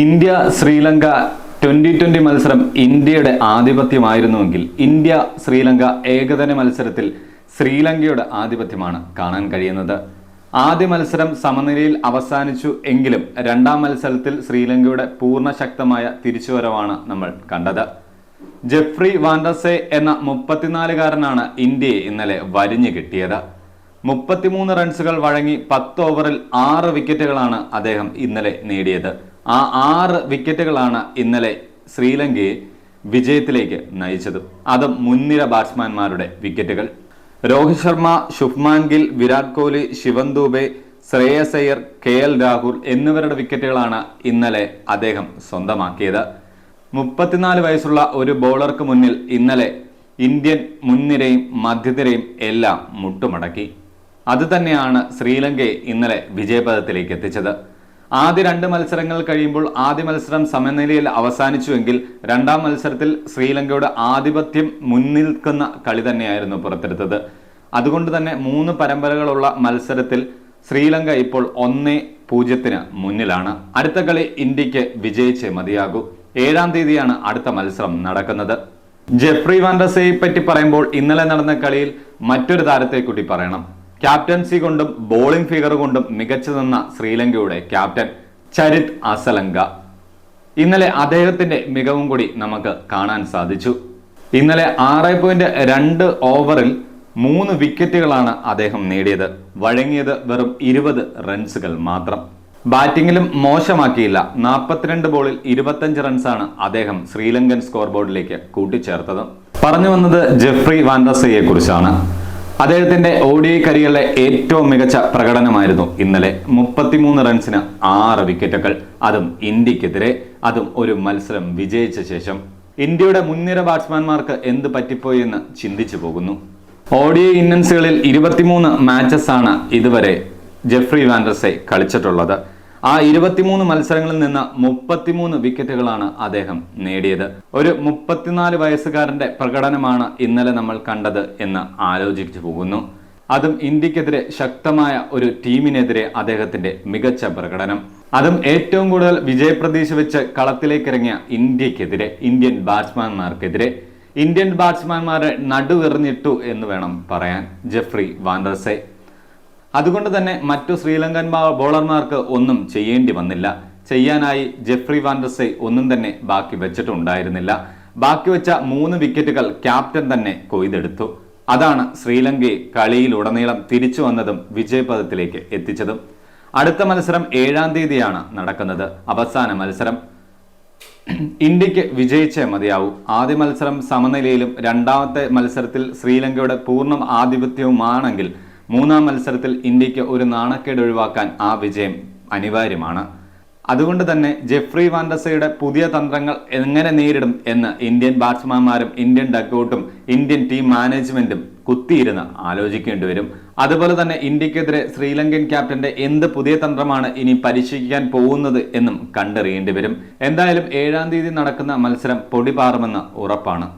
India Sri Lanka twenty twenty മത്സരം ഇന്ത്യയുടെ ആധിപത്യമായിരുന്നുവെങ്കിൽ India Sri Lanka ഏകദിന മത്സരത്തിൽ ശ്രീലങ്കയുടെ ആധിപത്യമാണ് കാണാൻ കഴിയുന്നത്. ആദ്യ മത്സരം സമനിലയിൽ അവസാനിച്ചു എങ്കിലും രണ്ടാം മത്സരത്തിൽ ശ്രീലങ്കയുടെ പൂർണ ശക്തമായ തിരിച്ചുവരവാണ് നമ്മൾ കണ്ടത്. ജെഫ്രി വാൻഡസെ എന്ന മുപ്പത്തിനാലുകാരനാണ് ഇന്ത്യയെ ഇന്നലെ വരിഞ്ഞു കിട്ടിയത്. മുപ്പത്തിമൂന്ന് റൺസുകൾ വഴങ്ങി പത്ത് ഓവറിൽ ആറ് വിക്കറ്റുകളാണ് അദ്ദേഹം ഇന്നലെ നേടിയത്. ആ ആറ് വിക്കറ്റുകളാണ് ഇന്നലെ ശ്രീലങ്കയെ വിജയത്തിലേക്ക് നയിച്ചത്. അത് മുൻനിര ബാറ്റ്സ്മാൻമാരുടെ വിക്കറ്റുകൾ രോഹിത് ശർമ്മ ശുഭ്മാൻ ഗിൽ വിരാട് കോഹ്ലി ശിവൻ ദൂബെ ശ്രേയസ് അയ്യർ കെ എൽ രാഹുൽ എന്നിവരുടെ വിക്കറ്റുകളാണ് ഇന്നലെ അദ്ദേഹം സ്വന്തമാക്കിയത്. മുപ്പത്തിനാല് വയസ്സുള്ള ഒരു ബൗളർക്ക് മുന്നിൽ ഇന്നലെ ഇന്ത്യൻ മുൻനിരയും മധ്യനിരയും എല്ലാം മുട്ടുമടക്കി. അതുതന്നെയാണ് ശ്രീലങ്കയെ ഇന്നലെ വിജയപഥത്തിലേക്ക് എത്തിച്ചത്. ആദ്യ രണ്ട് മത്സരങ്ങൾ കഴിയുമ്പോൾ ആദ്യ മത്സരം സമനിലയിൽ അവസാനിച്ചുവെങ്കിൽ രണ്ടാം മത്സരത്തിൽ ശ്രീലങ്കയുടെ ആധിപത്യം മുൻനിൽക്കുന്ന കളി തന്നെയായിരുന്നു പുറത്തെടുത്തത്. അതുകൊണ്ട് തന്നെ മൂന്ന് പരമ്പരകളുള്ള മത്സരത്തിൽ ശ്രീലങ്ക ഇപ്പോൾ ഒന്നേ പൂജ്യത്തിന് മുന്നിലാണ്. അടുത്ത കളി ഇന്ത്യയ്ക്ക് വിജയിച്ചേ മതിയാകൂ. ഏഴാം തീയതിയാണ് അടുത്ത മത്സരം നടക്കുന്നത്. ജെഫ്രി വാൻഡസയെ പറ്റി പറയുമ്പോൾ ഇന്നലെ നടന്ന കളിയിൽ മറ്റൊരു താരത്തെ കൂടി പറയണം. ക്യാപ്റ്റൻസി കൊണ്ടും ബോളിംഗ് ഫിഗർ കൊണ്ടും മികച്ചു നിന്ന ശ്രീലങ്കയുടെ ക്യാപ്റ്റൻ ചരിത് അസലങ്ക. ഇന്നലെ അദ്ദേഹത്തിന്റെ മികവും കൂടി നമുക്ക് കാണാൻ സാധിച്ചു. ഇന്നലെ ആറ് പോയിന്റ് രണ്ട് ഓവറിൽ മൂന്ന് വിക്കറ്റുകളാണ് അദ്ദേഹം നേടിയത്. വഴങ്ങിയത് വെറും ഇരുപത് റൺസുകൾ മാത്രം. ബാറ്റിംഗിലും മോശമാക്കിയില്ല. നാൽപ്പത്തിരണ്ട് ബോളിൽ ഇരുപത്തഞ്ച് റൺസാണ് അദ്ദേഹം ശ്രീലങ്കൻ സ്കോർ ബോർഡിലേക്ക് കൂട്ടിച്ചേർത്തത്. പറഞ്ഞു വന്നത് ജെഫ്രി വാൻഡസയെ കുറിച്ചാണ്. അദ്ദേഹത്തിന്റെ ഒ കരിയറിലെ ഏറ്റവും മികച്ച പ്രകടനമായിരുന്നു ഇന്നലെ മുപ്പത്തിമൂന്ന് റൺസിന് ആറ് വിക്കറ്റുകൾ. അതും ഇന്ത്യക്കെതിരെ അതും ഒരു മത്സരം വിജയിച്ച ശേഷം. ഇന്ത്യയുടെ മുൻനിര ബാറ്റ്സ്മാൻമാർക്ക് എന്ത് പറ്റിപ്പോയി എന്ന് ചിന്തിച്ചു പോകുന്നു. ഒ ഡി ഇന്നിംഗ്സുകളിൽ ഇരുപത്തിമൂന്ന് മാച്ചസ് ആണ് ഇതുവരെ ജെഫ്രി വാൻഡർസെ കളിച്ചിട്ടുള്ളത്. ആ ഇരുപത്തിമൂന്ന് മത്സരങ്ങളിൽ നിന്ന് മുപ്പത്തിമൂന്ന് വിക്കറ്റുകളാണ് അദ്ദേഹം നേടിയത്. ഒരു മുപ്പത്തിനാല് വയസ്സുകാരന്റെ പ്രകടനമാണ് ഇന്നലെ നമ്മൾ കണ്ടത് എന്ന് ആലോചിച്ചു പോകുന്നു. അതും ഇന്ത്യക്കെതിരെ ശക്തമായ ഒരു ടീമിനെതിരെ അദ്ദേഹത്തിന്റെ മികച്ച പ്രകടനം. അതും ഏറ്റവും കൂടുതൽ വിജയപ്രതീക്ഷ വെച്ച് കളത്തിലേക്കിറങ്ങിയ ഇന്ത്യക്കെതിരെ ഇന്ത്യൻ ബാറ്റ്സ്മാൻമാർക്കെതിരെ. ഇന്ത്യൻ ബാറ്റ്സ്മാൻമാരെ നടുവെറിഞ്ഞിട്ടു എന്ന് വേണം പറയാൻ. ജെഫ്രി വാൻഡർസെ അതുകൊണ്ട് തന്നെ മറ്റു ശ്രീലങ്കൻ ബോളർമാർക്ക് ഒന്നും ചെയ്യേണ്ടി വന്നില്ല. ചെയ്യാനായി ജെഫ്രി വാൻഡസെ ഒന്നും തന്നെ ബാക്കി വെച്ചിട്ടുണ്ടായിരുന്നില്ല. ബാക്കി വെച്ച മൂന്ന് വിക്കറ്റുകൾ ക്യാപ്റ്റൻ തന്നെ കൊയ്തെടുത്തു. അതാണ് ശ്രീലങ്കയെ കളിയിലുടനീളം തിരിച്ചു വന്നതും വിജയപഥത്തിലേക്ക് എത്തിച്ചതും. അടുത്ത മത്സരം ഏഴാം തീയതിയാണ് നടക്കുന്നത്. അവസാന മത്സരം. ഇന്ത്യയ്ക്ക് വിജയിച്ചേ മതിയാവൂ. ആദ്യ മത്സരം സമനിലയിലും രണ്ടാമത്തെ മത്സരത്തിൽ ശ്രീലങ്കയുടെ പൂർണ ആധിപത്യവുമാണെങ്കിൽ മൂന്നാം മത്സരത്തിൽ ഇന്ത്യയ്ക്ക് ഒരു നാണക്കേട് ഒഴിവാക്കാൻ ആ വിജയം അനിവാര്യമാണ്. അതുകൊണ്ട് തന്നെ ജെഫ്രി വാൻഡസയുടെ പുതിയ തന്ത്രങ്ങൾ എങ്ങനെ നേരിടും എന്ന് ഇന്ത്യൻ ബാറ്റ്സ്മാൻമാരും ഇന്ത്യൻ ഡക്കൌട്ടും ഇന്ത്യൻ ടീം മാനേജ്മെന്റും കുത്തിയിരുന്ന് ആലോചിക്കേണ്ടി വരും. അതുപോലെ തന്നെ ഇന്ത്യക്കെതിരെ ശ്രീലങ്കൻ ക്യാപ്റ്റന്റെ എന്ത് പുതിയ തന്ത്രമാണ് ഇനി പരീക്ഷിക്കാൻ പോകുന്നത് എന്നും കണ്ടറിയേണ്ടി വരും. എന്തായാലും ഏഴാം തീയതി നടക്കുന്ന മത്സരം പൊടിപാറുമെന്ന് ഉറപ്പാണ്.